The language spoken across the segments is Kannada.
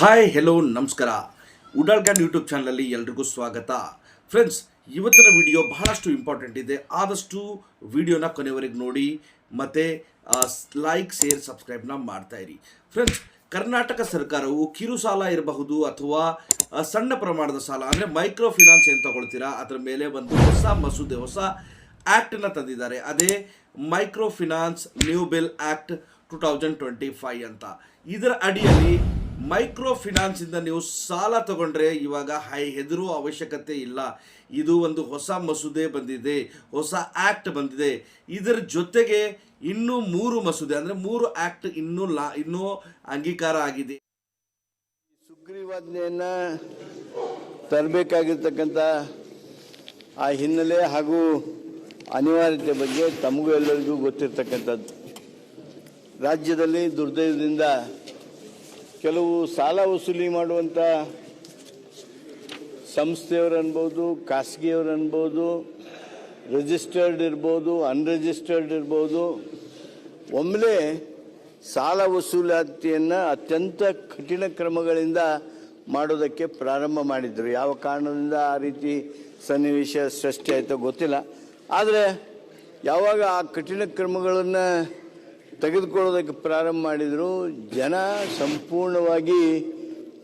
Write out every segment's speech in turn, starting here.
ಹಾಯ್ ಹೆಲೋ ನಮಸ್ಕಾರ. ಉಡಾಳ್ಗ್ಯಾನ್ ಯೂಟ್ಯೂಬ್ ಚಾನಲಲ್ಲಿ ಎಲ್ರಿಗೂ ಸ್ವಾಗತ. ಫ್ರೆಂಡ್ಸ್ ಇವತ್ತಿನ ವಿಡಿಯೋ ಬಹಳಷ್ಟು ಇಂಪಾರ್ಟೆಂಟ್ ಇದೆ. ಆದಷ್ಟು ವಿಡಿಯೋನ ಕೊನೆವರೆಗೆ ನೋಡಿ, ಮತ್ತು ಲೈಕ್ ಶೇರ್ ಸಬ್ಸ್ಕ್ರೈಬ್ನ ಇರಿ. ಫ್ರೆಂಡ್ಸ್ ಕರ್ನಾಟಕ ಸರ್ಕಾರವು ಕಿರು ಸಾಲ ಇರಬಹುದು ಅಥವಾ ಸಣ್ಣ ಪ್ರಮಾಣದ ಸಾಲ, ಅಂದರೆ ಮೈಕ್ರೋ ಫಿನಾನ್ಸ್ ಏನು ತಗೊಳ್ತೀರಾ, ಅದರ ಮೇಲೆ ಒಂದು ಹೊಸ ಮಸೂದೆ, ಹೊಸ ಆ್ಯಕ್ಟನ್ನು ತಂದಿದ್ದಾರೆ. ಅದೇ micro finance new bill act two ಅಂತ. ಇದರ ಅಡಿಯಲ್ಲಿ ಮೈಕ್ರೋ ಫಿನಾನ್ಸಿಂದ ನೀವು ಸಾಲ ತಗೊಂಡ್ರೆ ಇವಾಗ ಹೈ ಹೆದರುವ ಅವಶ್ಯಕತೆ ಇಲ್ಲ. ಇದು ಒಂದು ಹೊಸ ಮಸೂದೆ ಬಂದಿದೆ, ಹೊಸ ಆ್ಯಕ್ಟ್ ಬಂದಿದೆ. ಇದರ ಜೊತೆಗೆ ಇನ್ನೂ ಮೂರು ಮಸೂದೆ, ಅಂದರೆ ಮೂರು ಆ್ಯಕ್ಟ್ ಇನ್ನೂ ಲಾ, ಇನ್ನೂ ಅಂಗೀಕಾರ ಆಗಿದೆ. ಸುಗ್ರೀವಾಜ್ಞೆಯನ್ನ ತರಬೇಕಾಗಿರ್ತಕ್ಕಂಥ ಆ ಹಿನ್ನೆಲೆ ಹಾಗೂ ಅನಿವಾರ್ಯತೆ ಬಗ್ಗೆ ತಮಗೂ ಎಲ್ಲರಿಗೂ ಗೊತ್ತಿರ್ತಕ್ಕಂಥದ್ದು. ರಾಜ್ಯದಲ್ಲಿ ದುರ್ದೈವದಿಂದ ಕೆಲವು ಸಾಲ ವಸೂಲಿ ಮಾಡುವಂಥ ಸಂಸ್ಥೆಯವರು ಅನ್ಬೋದು, ಖಾಸಗಿಯವರು ಅನ್ಬೋದು ರಿಜಿಸ್ಟರ್ಡ್ ಇರ್ಬೋದು ಅನ್ರಿಜಿಸ್ಟರ್ಡ್ ಇರ್ಬೋದು, ಒಮ್ಮೆಲೆ ಸಾಲ ವಸೂಲಾತಿಯನ್ನು ಅತ್ಯಂತ ಕಠಿಣ ಕ್ರಮಗಳಿಂದ ಮಾಡೋದಕ್ಕೆ ಪ್ರಾರಂಭ ಮಾಡಿದರು. ಯಾವ ಕಾರಣದಿಂದ ಆ ರೀತಿ ಸನ್ನಿವೇಶ ಸೃಷ್ಟಿ ಆಯಿತೋ ಗೊತ್ತಿಲ್ಲ. ಆದರೆ ಯಾವಾಗ ಆ ಕಠಿಣ ಕ್ರಮಗಳನ್ನು ತೆಗೆದುಕೊಳ್ಳೋದಕ್ಕೆ ಪ್ರಾರಂಭ ಮಾಡಿದರು, ಜನ ಸಂಪೂರ್ಣವಾಗಿ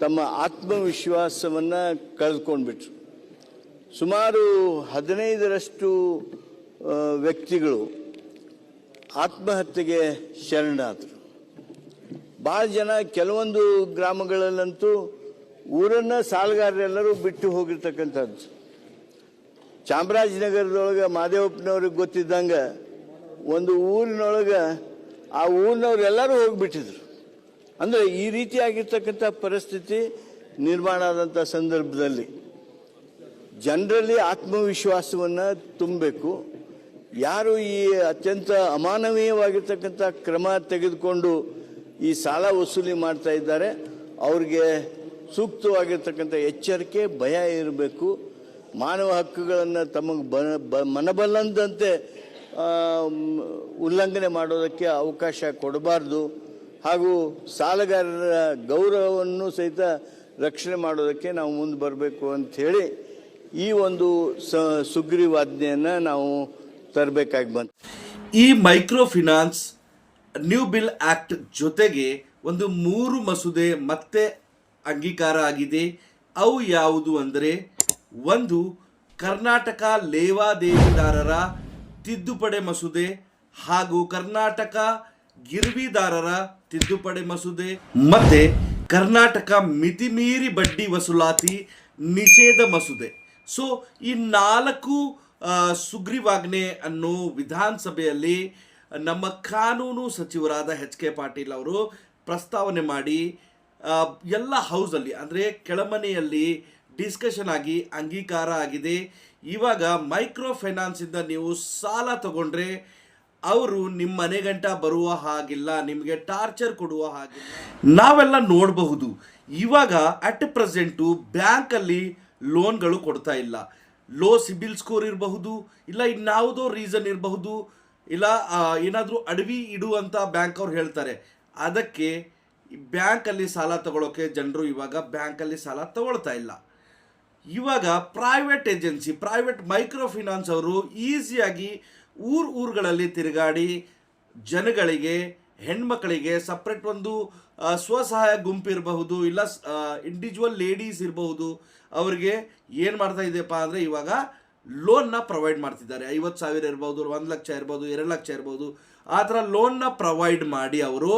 ತಮ್ಮ ಆತ್ಮವಿಶ್ವಾಸವನ್ನು ಕಳೆದುಕೊಂಡ್ಬಿಟ್ರು. ಸುಮಾರು ಹದಿನೈದರಷ್ಟು ವ್ಯಕ್ತಿಗಳು ಆತ್ಮಹತ್ಯೆಗೆ ಶರಣಾದರು. ಭಾಳ ಜನ ಕೆಲವೊಂದು ಗ್ರಾಮಗಳಲ್ಲಂತೂ ಊರನ್ನು ಸಾಲಗಾರರೆಲ್ಲರೂ ಬಿಟ್ಟು ಹೋಗಿರ್ತಕ್ಕಂಥದ್ದು. ಚಾಮರಾಜನಗರದೊಳಗೆ ಮಾದೇವಪ್ಪನವ್ರಿಗೆ ಗೊತ್ತಿದ್ದಂಗೆ ಒಂದು ಊರಿನೊಳಗೆ ಆ ಊರಿನವರೆಲ್ಲರೂ ಹೋಗಿಬಿಟ್ಟಿದ್ರು. ಅಂದರೆ ಈ ರೀತಿಯಾಗಿರ್ತಕ್ಕಂಥ ಪರಿಸ್ಥಿತಿ ನಿರ್ಮಾಣ ಆದಂಥ ಸಂದರ್ಭದಲ್ಲಿ ಜನರಲ್ಲಿ ಆತ್ಮವಿಶ್ವಾಸವನ್ನು ತುಂಬಬೇಕು. ಯಾರು ಈ ಅತ್ಯಂತ ಅಮಾನವೀಯವಾಗಿರ್ತಕ್ಕಂಥ ಕ್ರಮ ತೆಗೆದುಕೊಂಡು ಈ ಸಾಲ ವಸೂಲಿ ಮಾಡ್ತಾ ಇದ್ದಾರೆ, ಅವ್ರಿಗೆ ಸೂಕ್ತವಾಗಿರ್ತಕ್ಕಂಥ ಎಚ್ಚರಿಕೆ, ಭಯ ಇರಬೇಕು. ಮಾನವ ಹಕ್ಕುಗಳನ್ನು ತಮಗೆ ಬ, ಬ- ಮನಬಲ್ಲಂದಂತೆ ಉಲ್ಲಂಘನೆ ಮಾಡೋದಕ್ಕೆ ಅವಕಾಶ ಕೊಡಬಾರ್ದು. ಹಾಗೂ ಸಾಲಗಾರರ ಗೌರವವನ್ನು ಸಹಿತ ರಕ್ಷಣೆ ಮಾಡೋದಕ್ಕೆ ನಾವು ಮುಂದೆ ಬರಬೇಕು ಅಂಥೇಳಿ ಈ ಒಂದು ಸ, ಸುಗ್ರೀವಾಜ್ಞೆಯನ್ನು ನಾವು ತರಬೇಕಾಗಿ ಬಂತು. ಈ micro finance new bill act ಜೊತೆಗೆ ಒಂದು ಮೂರು ಮಸೂದೆ ಮತ್ತೆ ಅಂಗೀಕಾರ ಆಗಿದೆ. ಅವು ಯಾವುದು ಅಂದರೆ, ಒಂದು ಕರ್ನಾಟಕ ಲೇವಾದೇವಿದಾರರ ತಿದ್ದುಪಡಿ ಮಸೂದೆ ಹಾಗೂ ಕರ್ನಾಟಕ ಗಿರ್ವಿದಾರರ ತಿದ್ದುಪಡಿ ಮಸೂದೆ ಮತ್ತೆ ಕರ್ನಾಟಕ ಮಿತಿಮೀರಿ ಬಡ್ಡಿ ವಸೂಲಾತಿ ನಿಷೇಧ ಮಸೂದೆ. ಸೊ ಈ ನಾಲ್ಕು ಸುಗ್ರೀವಾಜ್ಞೆ ಅನ್ನೋ ವಿಧಾನಸಭೆಯಲ್ಲಿ ನಮ್ಮ ಕಾನೂನು ಸಚಿವರಾದ ಎಚ್ ಕೆ ಪಾಟೀಲ್ ಅವರು ಪ್ರಸ್ತಾವನೆ ಮಾಡಿ ಎಲ್ಲ ಹೌಸಲ್ಲಿ, ಅಂದರೆ ಕೆಳಮನೆಯಲ್ಲಿ ಡಿಸ್ಕಷನ್ ಆಗಿ ಅಂಗೀಕಾರ ಆಗಿದೆ. ಇವಾಗ ಮೈಕ್ರೋ ಫೈನಾನ್ಸಿಂದ ನೀವು ಸಾಲ ತಗೊಂಡ್ರೆ ಅವರು ನಿಮ್ಮ ಮನೆಗಂಟ ಬರುವ ಹಾಗಿಲ್ಲ, ನಿಮಗೆ ಟಾರ್ಚರ್ ಕೊಡುವ ಹಾಗಿಲ್ಲ. ನಾವೆಲ್ಲ ನೋಡಬಹುದು. ಇವಾಗ ಅಟ್ ಪ್ರೆಸೆಂಟು ಬ್ಯಾಂಕಲ್ಲಿ ಲೋನ್ಗಳು ಕೊಡ್ತಾ ಇಲ್ಲ. ಲೋ ಸಿಬಿಲ್ ಸ್ಕೋರ್ ಇರಬಹುದು, ಇಲ್ಲ ಇನ್ಯಾವುದೋ ರೀಸನ್ ಇರಬಹುದು, ಇಲ್ಲ ಏನಾದರೂ ಅಡವಿ ಇಡು ಅಂತ ಬ್ಯಾಂಕ್ ಅವ್ರು ಹೇಳ್ತಾರೆ. ಅದಕ್ಕೆ ಬ್ಯಾಂಕಲ್ಲಿ ಸಾಲ ತಗೊಳ್ಳೋಕೆ ಜನರು ಇವಾಗ ಬ್ಯಾಂಕಲ್ಲಿ ಸಾಲ ತಗೊಳ್ತಾ ಇಲ್ಲ. ಇವಾಗ private agency private micro finance ಅವರು ಈಸಿಯಾಗಿ ಊರು ಊರುಗಳಲ್ಲಿ ತಿರುಗಾಡಿ ಜನಗಳಿಗೆ ಹೆಣ್ಮಕ್ಕಳಿಗೆ ಸಪ್ರೇಟ್ ಒಂದು ಸ್ವಸಹಾಯ ಗುಂಪು ಇರಬಹುದು, ಇಲ್ಲ ಇಂಡಿವಿಜುವಲ್ ಲೇಡೀಸ್ ಇರಬಹುದು, ಅವರಿಗೆ ಏನು ಮಾಡ್ತಾ ಇದೆಯಪ್ಪ ಅಂದರೆ ಇವಾಗ ಲೋನ್ನ ಪ್ರೊವೈಡ್ ಮಾಡ್ತಿದ್ದಾರೆ. ಐವತ್ತು ಸಾವಿರ ಇರ್ಬೋದು, ಒಂದು ಲಕ್ಷ ಇರ್ಬೋದು, ಎರಡು ಲಕ್ಷ ಇರ್ಬೋದು, ಆ ಥರ ಲೋನ್ನ ಪ್ರೊವೈಡ್ ಮಾಡಿ ಅವರು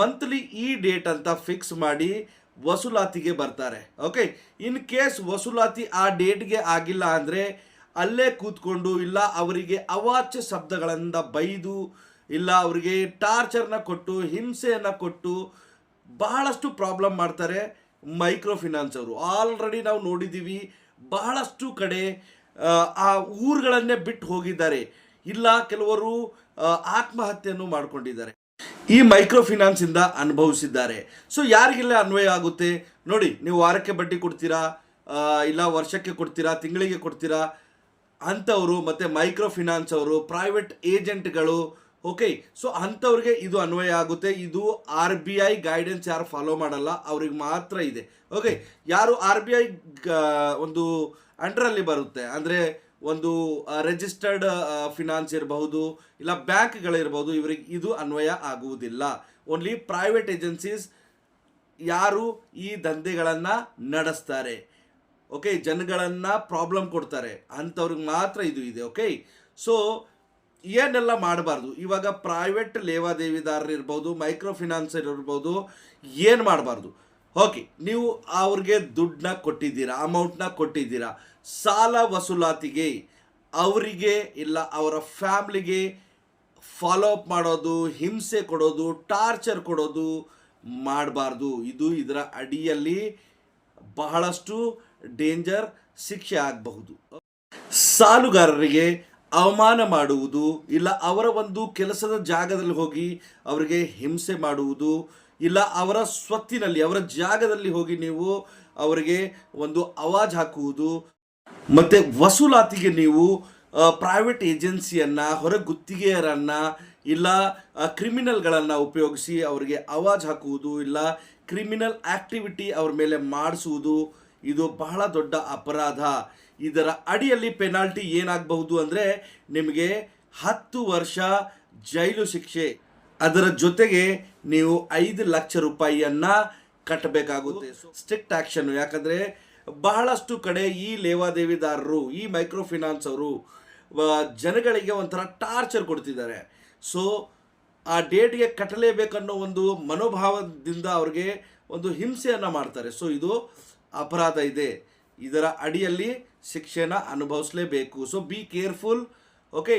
ಮಂತ್ಲಿ ಈ ಡೇಟ್ ಅಂತ ಫಿಕ್ಸ್ ಮಾಡಿ ವಸೂಲಾತಿಗೆ ಬರ್ತಾರೆ. ಓಕೆ ಇನ್ ಕೇಸ್ ವಸೂಲಾತಿ ಆ ಡೇಟ್ಗೆ ಆಗಿಲ್ಲ ಅಂದರೆ ಅಲ್ಲೇ ಕೂತ್ಕೊಂಡು ಇಲ್ಲ ಅವರಿಗೆ ಅವಾಚ್ಯ ಶಬ್ದಗಳಿಂದ ಬೈದು ಇಲ್ಲ ಅವರಿಗೆ ಟಾರ್ಚರ್ನ ಕೊಟ್ಟು ಹಿಂಸೆಯನ್ನು ಕೊಟ್ಟು ಬಹಳಷ್ಟು ಪ್ರಾಬ್ಲಮ್ ಮಾಡ್ತಾರೆ ಮೈಕ್ರೋ ಫಿನಾನ್ಸ್ ಅವರು. ಆಲ್ರೆಡಿ ನಾವು ನೋಡಿದ್ದೀವಿ ಬಹಳಷ್ಟು ಕಡೆ ಆ, ಊರುಗಳನ್ನೇ ಬಿಟ್ಟು ಹೋಗಿದ್ದಾರೆ. ಇಲ್ಲ ಕೆಲವರು ಆತ್ಮಹತ್ಯೆಯನ್ನು ಮಾಡ್ಕೊಂಡಿದ್ದಾರೆ. ಈ ಮೈಕ್ರೋ ಫಿನಾನ್ಸ್ ಇಂದ ಅನುಭವಿಸಿದ್ದಾರೆ. ಸೊ ಯಾರಿಗೆಲ್ಲ ಅನ್ವಯ ಆಗುತ್ತೆ? ನೋಡಿ, ನೀವು ವಾರಕ್ಕೆ ಬಡ್ಡಿ ಕೊಡ್ತೀರಾ? ಇಲ್ಲ ವರ್ಷಕ್ಕೆ ಕೊಡ್ತೀರಾ? ತಿಂಗಳಿಗೆ ಕೊಡ್ತೀರಾ? ಅಂಥವರು ಮತ್ತು ಮೈಕ್ರೋ ಫಿನಾನ್ಸ್ ಅವರು ಪ್ರೈವೇಟ್ ಏಜೆಂಟ್ಗಳು ಓಕೆ ಸೊ ಅಂಥವ್ರಿಗೆ ಇದು ಅನ್ವಯ ಆಗುತ್ತೆ. ಇದು ಆರ್ ಬಿ ಐ ಗೈಡೆನ್ಸ್ ಯಾರು ಫಾಲೋ ಮಾಡಲ್ಲ. ಅವ್ರಿಗೆ ಮಾತ್ರ ಇದೆ ಓಕೆ ಯಾರು ಆರ್ ಬಿ ಐ ಒಂದು ಅಂಡರಲ್ಲಿ ಬರುತ್ತೆ. ಅಂದರೆ ಒಂದು ರಿಜಿಸ್ಟರ್ಡ್ ಫಿನಾನ್ಸ್ ಇರಬಹುದು, ಇಲ್ಲ ಬ್ಯಾಂಕ್ಗಳಿರ್ಬೋದು ಇವರಿಗೆ ಇದು ಅನ್ವಯ ಆಗುವುದಿಲ್ಲ. ಓನ್ಲಿ ಪ್ರೈವೇಟ್ ಏಜೆನ್ಸೀಸ್ ಯಾರು ಈ ದಂಧೆಗಳನ್ನು ನಡೆಸ್ತಾರೆ. ಓಕೆ ಜನಗಳನ್ನು ಪ್ರಾಬ್ಲಮ್ ಕೊಡ್ತಾರೆ. ಅಂಥವ್ರಿಗೆ ಮಾತ್ರ ಇದು ಇದೆ ಓಕೆ ಸೊ ಏನೆಲ್ಲ ಮಾಡಬಾರ್ದು? ಇವಾಗ ಪ್ರೈವೇಟ್ ಲೇವಾದೇವಿದಾರರು ಇರ್ಬೋದು ಮೈಕ್ರೋ ಫಿನಾನ್ಸರ್ ಇರ್ಬೋದು ಏನು ಮಾಡಬಾರ್ದು? ಓಕೆ, ನೀವು ಅವ್ರಿಗೆ ದುಡ್ಡನ್ನ ಕೊಟ್ಟಿದ್ದೀರಾ ಅಮೌಂಟ್ನ ಕೊಟ್ಟಿದ್ದೀರಾ, ಸಾಲ ವಸೂಲಾತಿಗೆ ಅವರಿಗೆ ಇಲ್ಲ, ಅವರ ಫ್ಯಾಮ್ಲಿಗೆ ಫಾಲೋ ಅಪ್ ಮಾಡೋದು, ಹಿಂಸೆ ಕೊಡೋದು ಟಾರ್ಚರ್ ಕೊಡೋದು ಮಾಡಬಾರ್ದು. ಇದು ಇದರ ಅಡಿಯಲ್ಲಿ ಬಹಳಷ್ಟು ಡೇಂಜರ್ ಶಿಕ್ಷೆ ಆಗಬಹುದು. ಸಾಲುಗಾರರಿಗೆ ಅವಮಾನ ಮಾಡುವುದು ಇಲ್ಲ, ಅವರ ಒಂದು ಕೆಲಸದ ಜಾಗದಲ್ಲಿ ಹೋಗಿ ಅವರಿಗೆ ಹಿಂಸೆ ಮಾಡುವುದು ಇಲ್ಲ, ಅವರ ಸ್ವತ್ತಿನಲ್ಲಿ, ಅವರ ಜಾಗದಲ್ಲಿ ಹೋಗಿ ನೀವು ಅವರಿಗೆ ಒಂದು ಅವಾಜ್ ಹಾಕುವುದು. ಮತ್ತೆ ವಸೂಲಾತಿಗೆ ನೀವು ಪ್ರೈವೇಟ್ ಏಜೆನ್ಸಿಯನ್ನ ಹೊರ ಗುತ್ತಿಗೆಯರನ್ನು ಇಲ್ಲ ಕ್ರಿಮಿನಲ್ಗಳನ್ನು ಉಪಯೋಗಿಸಿ ಅವರಿಗೆ ಅವಾಜ್ ಹಾಕುವುದು, ಇಲ್ಲ ಕ್ರಿಮಿನಲ್ ಆಕ್ಟಿವಿಟಿ ಅವ್ರ ಮೇಲೆ ಮಾಡಿಸುವುದು, ಇದು ಬಹಳ ದೊಡ್ಡ ಅಪರಾಧ. ಇದರ ಅಡಿಯಲ್ಲಿ ಪೆನಾಲ್ಟಿ ಏನಾಗಬಹುದು ಅಂದರೆ, ನಿಮಗೆ ಹತ್ತು ವರ್ಷ ಜೈಲು ಶಿಕ್ಷೆ. ಅದರ ಜೊತೆಗೆ ನೀವು ಐದು ಲಕ್ಷ ರೂಪಾಯಿಯನ್ನ ಕಟ್ಟಬೇಕಾಗುತ್ತೆ. ಸ್ಟ್ರಿಕ್ಟ್ ಆಕ್ಷನ್ ಯಾಕಂದ್ರೆ ಬಹಳಷ್ಟು ಕಡೆ ಈ ಲೇವಾದೇವಿದಾರರು ಈ ಮೈಕ್ರೋ ಫಿನಾನ್ಸ್ ಅವರು ಜನಗಳಿಗೆ ಒಂಥರ ಟಾರ್ಚರ್ ಕೊಡ್ತಿದ್ದಾರೆ. ಸೊ ಆ ಡೇಟ್ಗೆ ಕಟ್ಟಲೇಬೇಕನ್ನೋ ಒಂದು ಮನೋಭಾವದಿಂದ ಅವ್ರಿಗೆ ಒಂದು ಹಿಂಸೆಯನ್ನು ಮಾಡ್ತಾರೆ. ಸೊ ಇದು ಅಪರಾಧ ಇದೆ. ಇದರ ಅಡಿಯಲ್ಲಿ ಶಿಕ್ಷೆನ ಅನುಭವಿಸಲೇಬೇಕು. So be careful okay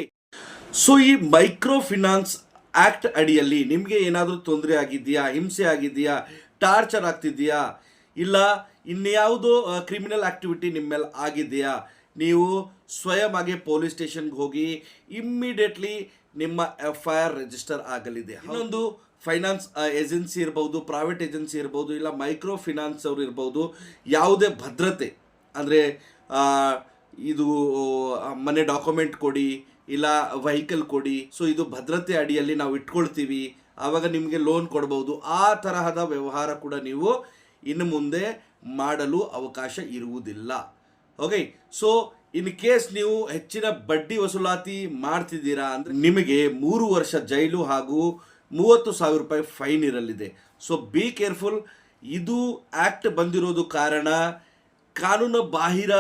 so ಈ ಮೈಕ್ರೋ ಫಿನಾನ್ಸ್ ಆಕ್ಟ್ ಅಡಿಯಲ್ಲಿ ನಿಮಗೆ ಏನಾದರೂ ತೊಂದರೆ ಆಗಿದೆಯಾ ಹಿಂಸೆ ಆಗಿದೆಯಾ ಟಾರ್ಚರ್ ಆಗ್ತಿದೆಯಾ ಇಲ್ಲ ಇನ್ಯಾವುದೋ ಕ್ರಿಮಿನಲ್ ಆ್ಯಕ್ಟಿವಿಟಿ ನಿಮ್ಮ ಮೇಲೆ ಆಗಿದೆಯಾ ನೀವು ಸ್ವಯಂ ಆಗಿ ಪೊಲೀಸ್ ಸ್ಟೇಷನ್ಗೆ ಹೋಗಿ ಇಮ್ಮಿಡಿಯೇಟ್ಲಿ ನಿಮ್ಮ ಎಫ್ ಐ ಆರ್ ರಿಜಿಸ್ಟರ್ ಆಗಲಿದೆ ಇನ್ನೊಂದು ಫೈನಾನ್ಸ್ ಏಜೆನ್ಸಿ ಇರ್ಬೋದು ಪ್ರೈವೇಟ್ ಏಜೆನ್ಸಿ ಇರ್ಬೋದು ಇಲ್ಲ ಮೈಕ್ರೋ ಫಿನಾನ್ಸ್ ಅವ್ರು ಇರ್ಬೋದು ಯಾವುದೇ ಭದ್ರತೆ ಅಂದರೆ ಇದು ಮನೆ ಡಾಕ್ಯುಮೆಂಟ್ ಕೊಡಿ ಇಲ್ಲ ವೆಹಿಕಲ್ ಕೊಡಿ. ಸೊ ಇದು ಭದ್ರತೆ ಅಡಿಯಲ್ಲಿ ನಾವು ಇಟ್ಕೊಳ್ತೀವಿ. ಆವಾಗ ನಿಮಗೆ ಲೋನ್ ಕೊಡ್ಬೋದು. ಆ ತರಹದ ವ್ಯವಹಾರ ಕೂಡ ನೀವು ಇನ್ನು ಮುಂದೆ ಮಾಡಲು ಅವಕಾಶ ಇರುವುದಿಲ್ಲ. ಓಕೆ ಸೊ ಇನ್ ಕೇಸ್ ನೀವು ಹೆಚ್ಚಿನ ಬಡ್ಡಿ ವಸೂಲಾತಿ ಮಾಡ್ತಿದ್ದೀರಾ ಅಂದ್ರೆ ನಿಮಗೆ ಮೂರು ವರ್ಷ ಜೈಲು ಹಾಗೂ ಮೂವತ್ತು ಸಾವಿರ ರೂಪಾಯಿ ಫೈನ್ ಇರಲಿದೆ. ಸೊ ಬಿ ಕೇರ್ಫುಲ್ ಇದು ಆಕ್ಟ್ ಬಂದಿರೋದು ಕಾರಣ. ಕಾನೂನು ಬಾಹಿರ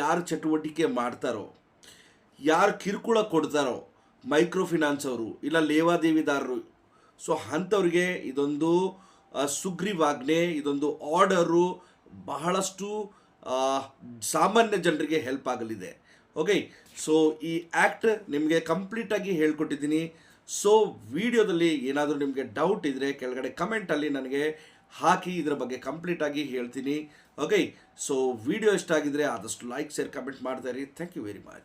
ಯಾರು ಚಟುವಟಿಕೆ ಮಾಡ್ತಾರೋ. ಯಾರು ಕಿರುಕುಳ ಕೊಡ್ತಾರೋ ಮೈಕ್ರೋ ಫಿನಾನ್ಸ್ ಅವರು ಇಲ್ಲ ಲೇವಾದೇವಿದಾರರು. ಸೊ ಅಂಥವ್ರಿಗೆ ಇದೊಂದು ಸುಗ್ರೀವಾಜ್ಞೆ, ಇದೊಂದು ಆರ್ಡರು ಬಹಳಷ್ಟು ಸಾಮಾನ್ಯ ಜನರಿಗೆ ಹೆಲ್ಪ್ ಆಗಲಿದೆ. ಓಕೆ ಸೊ ಈ ಆ್ಯಕ್ಟ್ ನಿಮಗೆ ಕಂಪ್ಲೀಟಾಗಿ ಹೇಳ್ಕೊಟ್ಟಿದ್ದೀನಿ. ಸೊ ವಿಡಿಯೋದಲ್ಲಿ ಏನಾದರೂ ನಿಮಗೆ ಡೌಟ್ ಇದ್ದರೆ ಕೆಳಗಡೆ ಕಮೆಂಟಲ್ಲಿ ನನಗೆ ಹಾಕಿ ಇದರ ಬಗ್ಗೆ ಕಂಪ್ಲೀಟಾಗಿ ಹೇಳ್ತೀನಿ. ಓಕೆ ಸೊ ವಿಡಿಯೋ ಇಷ್ಟ ಆಗಿದ್ರೆ ಆದಷ್ಟು ಲೈಕ್ ಶೇರ್ ಕಮೆಂಟ್ ಮಾಡ್ತಾ ಇರಿ. Thank you very much